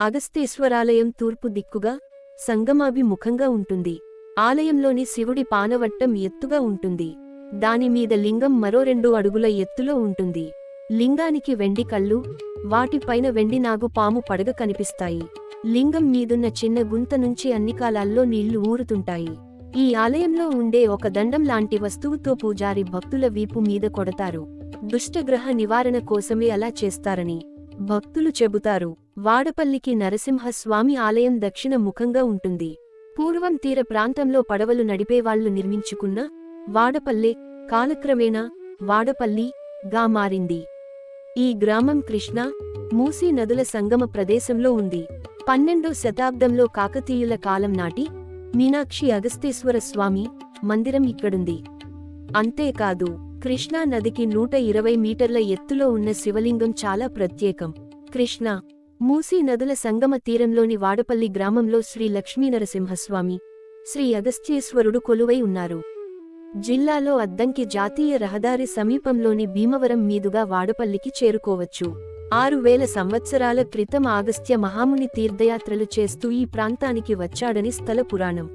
అగస్తేశ్వరాలయం తూర్పు దిక్కుగా సంగమాభిముఖంగా ఉంటుంది. ఆలయంలోని శివుడి పానవట్టం ఎత్తుగా ఉంటుంది. దానిమీద లింగం మరో రెండు అడుగుల ఎత్తులో ఉంటుంది. లింగానికి వెండి కళ్ళు వాటిపైన వెండి నాగు పాము పడగ కనిపిస్తాయి. లింగం మీదున్న చిన్న గుంత నుంచి అన్ని కాలాల్లో నీళ్ళు ఊరుతుంటాయి. ఈ ఆలయంలో ఉండే ఒక దండం లాంటి వస్తువుతో పూజారి భక్తుల వీపు మీద కొడతారు. దుష్టగ్రహ నివారణ కోసమే అలా చేస్తారని భక్తులు చెబుతారు. వాడపల్లికి నరసింహస్వామి ఆలయం దక్షిణ ముఖంగా ఉంటుంది. పూర్వం తీర ప్రాంతంలో పడవలు నడిపేవాళ్ళు నిర్మించుకున్న వాడపల్లె కాలక్రమేణా వాడపల్లి గా మారింది. ఈ గ్రామం కృష్ణా మూసీ నదుల సంగమ ప్రదేశంలో ఉంది. పన్నెండో శతాబ్దంలో కాకతీయుల కాలం నాటి మీనాక్షి అగస్తేశ్వర స్వామి మందిరం ఇక్కడుంది. అంతేకాదు కృష్ణా నదికి నూట ఇరవై మీటర్ల ఎత్తులో ఉన్న శివలింగం చాలా ప్రత్యేకం. కృష్ణా మూసీ నదుల సంగమ తీరంలోని వాడపల్లి గ్రామంలో శ్రీ లక్ష్మీనరసింహస్వామి శ్రీ అగస్త్యేశ్వరుడు కొలువై ఉన్నారు. జిల్లాలో అద్దంకి జాతీయ రహదారి సమీపంలోని భీమవరం మీదుగా వాడపల్లికి చేరుకోవచ్చు. ఆరు వేల సంవత్సరాల క్రితం ఆగస్త్య మహాముని తీర్థయాత్రలు చేస్తూ ఈ ప్రాంతానికి వచ్చాడని స్థల పురాణం.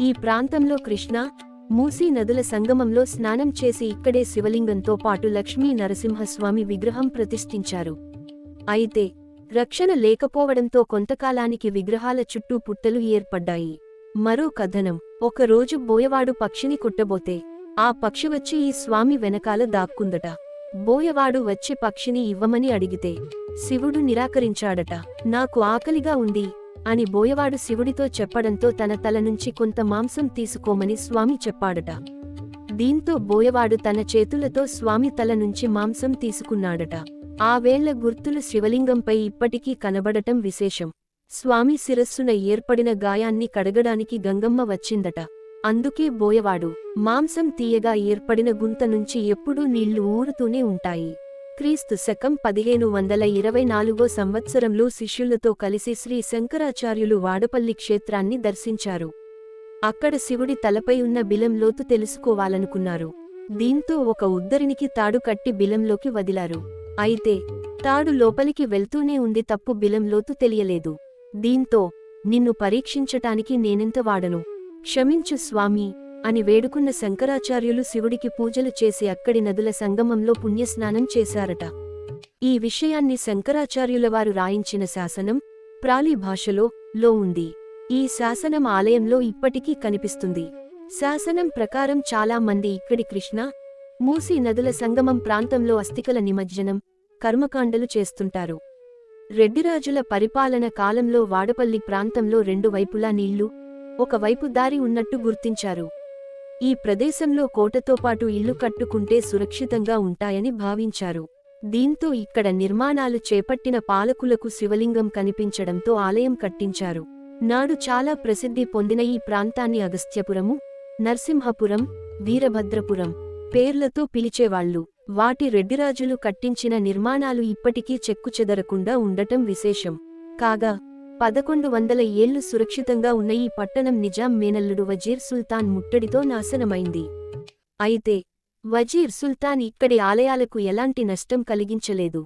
ఈ ప్రాంతంలో కృష్ణ మూసీ నదుల సంగమంలో స్నానం చేసి ఇక్కడే శివలింగంతో పాటు లక్ష్మీ నరసింహస్వామి విగ్రహం ప్రతిష్ఠించారు. అయితే రక్షణ లేకపోవడంతో కొంతకాలానికి విగ్రహాల చుట్టూ పుట్టలు ఏర్పడ్డాయి. మరో కథనం. ఒకరోజు బోయవాడు పక్షిని కుట్టబోతే ఆ పక్షి వచ్చి ఈ స్వామి వెనకాల దాక్కుందట. బోయవాడు వచ్చి పక్షిని ఇవ్వమని అడిగితే శివుడు నిరాకరించాడట. నాకు ఆకలిగా ఉంది అని బోయవాడు శివుడితో చెప్పడంతో తన తల నుంచి కొంత మాంసం తీసుకోమని స్వామి చెప్పాడట. దీంతో బోయవాడు తన చేతులతో స్వామి తల నుంచి మాంసం తీసుకున్నాడట. ఆ వేళ్ళ గుర్తులు శివలింగంపై ఇప్పటికీ కనబడటం విశేషం. స్వామి శిరస్సున ఏర్పడిన గాయాన్ని కడగడానికి గంగమ్మ వచ్చిందట. అందుకే బోయవాడు మాంసం తీయగా ఏర్పడిన గుంత నుంచి ఎప్పుడూ నీళ్ళు ఊరుతూనే ఉంటాయి. క్రీస్తు శకం పదిహేను వందల ఇరవై నాలుగో సంవత్సరంలో శిష్యులతో కలిసి శ్రీ శంకరాచార్యులు వాడపల్లి క్షేత్రాన్ని దర్శించారు. అక్కడ శివుడి తలపై ఉన్న బిలం లోతు తెలుసుకోవాలనుకున్నారు. దీంతో ఒక ఉద్దరినికి తాడు కట్టి బిలంలోకి వదిలారు. అయితే తాడు లోపలికి వెళ్తూనే ఉంది తప్పు బిలం లోతు తెలియలేదు. దీంతో నిన్ను పరీక్షించటానికి నేనెంత వాడను? క్షమించు స్వామి అని వేడుకున్న శంకరాచార్యులు శివుడికి పూజలు చేసి అక్కడి నదుల సంగమంలో పుణ్యస్నానం చేశారట. ఈ విషయాన్ని శంకరాచార్యులవారు రాయించిన శాసనం ప్రాళీ భాషలో లో ఉంది. ఈ శాసనం ఆలయంలో ఇప్పటికీ కనిపిస్తుంది. శాసనం ప్రకారం చాలా మంది ఇక్కడి కృష్ణ మూసీ నదుల సంగమం ప్రాంతంలో అస్థికల నిమజ్జనం కర్మకాండలు చేస్తుంటారు. రెడ్డిరాజుల పరిపాలన కాలంలో వాడపల్లి ప్రాంతంలో రెండు వైపులా నీళ్ళు ఒకవైపు దారి ఉన్నట్టు గుర్తించారు. ఈ ప్రదేశంలో కోటతో పాటు ఇల్లు కట్టుకుంటే సురక్షితంగా ఉంటాయని భావించారు. దీంతో ఇక్కడ నిర్మాణాలు చేపట్టిన పాలకులకు శివలింగం కనిపించడంతో ఆలయం కట్టించారు. నాడు చాలా ప్రసిద్ధి పొందిన ఈ ప్రాంతాన్ని అగస్త్యపురము నరసింహపురం వీరభద్రపురం పేర్లతో పిలిచేవాళ్ళు వాటి రెడ్డిరాజులు కట్టించిన నిర్మాణాలు ఇప్పటికీ చెక్కుచెదరకుండా ఉండటం విశేషం. కాగా పదకొండు వందల ఏళ్ళు సురక్షితంగా ఉన్న ఈ పట్టణం నిజాం మేనల్లుడు వజీర్ సుల్తాన్ ముట్టడితో నాశనమైంది. అయితే వజీర్ సుల్తాన్ ఇక్కడి ఆలయాలకు ఎలాంటి నష్టం కలిగించలేదు.